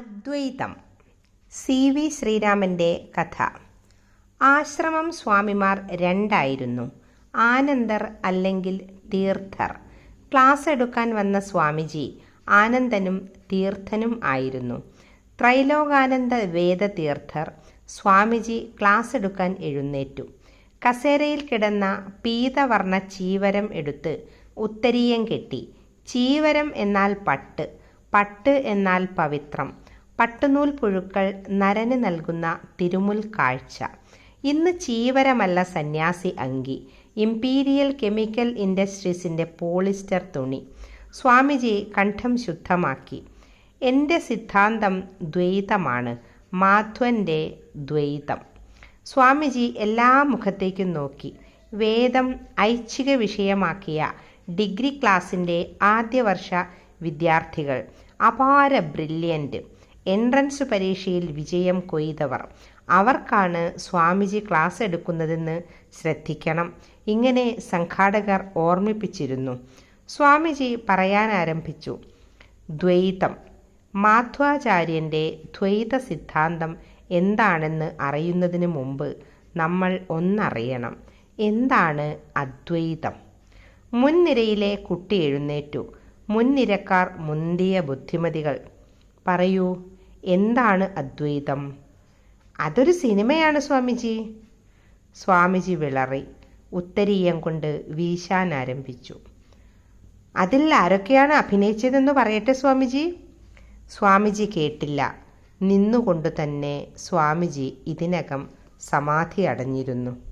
അദ്വൈതം. C V ശ്രീരാമന്റെ കഥ. ആശ്രമം സ്വാമിമാർ രണ്ടായിരുന്നു. ആനന്ദർ അല്ലെങ്കിൽ തീർത്ഥർ. ക്ലാസ് എടുക്കാൻ വന്ന സ്വാമിജി ആനന്ദനും തീർത്ഥനും ആയിരുന്നു. ത്രൈലോകാനന്ദ വേദതീർത്ഥർ സ്വാമിജി ക്ലാസ് എടുക്കാൻ എഴുന്നേറ്റു. കസേരയിൽ കിടന്ന പീതവർണ ചീവരം എടുത്ത് ഉത്തരീയം കെട്ടി. ചീവരം എന്നാൽ പട്ട് പട്ട് എന്നാൽ പവിത്രം. പട്ടുനൂൽ പുഴുക്കൾ നരന് നൽകുന്ന തിരുമുൽ കാഴ്ച ഇന്ന് ചീവരമല്ല സന്യാസി അങ്കി. ഇംപീരിയൽ കെമിക്കൽ ഇൻഡസ്ട്രീസിന്റെ പോളിസ്റ്റർ തുണി. സ്വാമിജി കണ്ഠം ശുദ്ധമാക്കി. എന്റെ സിദ്ധാന്തം ദ്വൈതമാണ്. മാധ്വന്റെ ദ്വൈതം. സ്വാമിജി എല്ലാ മുഖത്തേക്കും നോക്കി. വേദം ഐച്ഛിക വിഷയമാക്കിയ ഡിഗ്രി ക്ലാസ്സിന്റെ ആദ്യ വർഷ വിദ്യാർത്ഥികൾ. അപാര ബ്രില്യന്റ് എൻട്രൻസ് പരീക്ഷയിൽ വിജയം കൊയ്തവർ. അവർക്കാണ് സ്വാമിജി ക്ലാസ് എടുക്കുന്നതെന്ന് ശ്രദ്ധിക്കണം. ഇങ്ങനെ സംഘാടകർ ഓർമ്മിപ്പിച്ചിരുന്നു. സ്വാമിജി പറയാൻ ആരംഭിച്ചു ദ്വൈതം. മാധ്വാചാര്യന്റെ ദ്വൈത സിദ്ധാന്തം എന്താണെന്ന് അറിയുന്നതിന് മുമ്പ് നമ്മൾ ഒന്നറിയണം. എന്താണ് അദ്വൈതം? മുൻനിരയിലെ കുട്ടി എഴുന്നേറ്റു. മുൻനിരക്കാർ മുന്തിയ ബുദ്ധിമതികൾ. പറയൂ എന്താണ് അദ്വൈതം? അതൊരു സിനിമയാണ് സ്വാമിജി. സ്വാമിജി വിളറി ഉത്തരീയം കൊണ്ട് വീശാൻ ആരംഭിച്ചു. അതിൽ ആരൊക്കെയാണ് അഭിനയിച്ചതെന്ന് പറയട്ടെ സ്വാമിജി? സ്വാമിജി കേട്ടില്ല. നിന്നുകൊണ്ട് തന്നെ സ്വാമിജി ഇതിനകം സമാധി അടഞ്ഞിരുന്നു.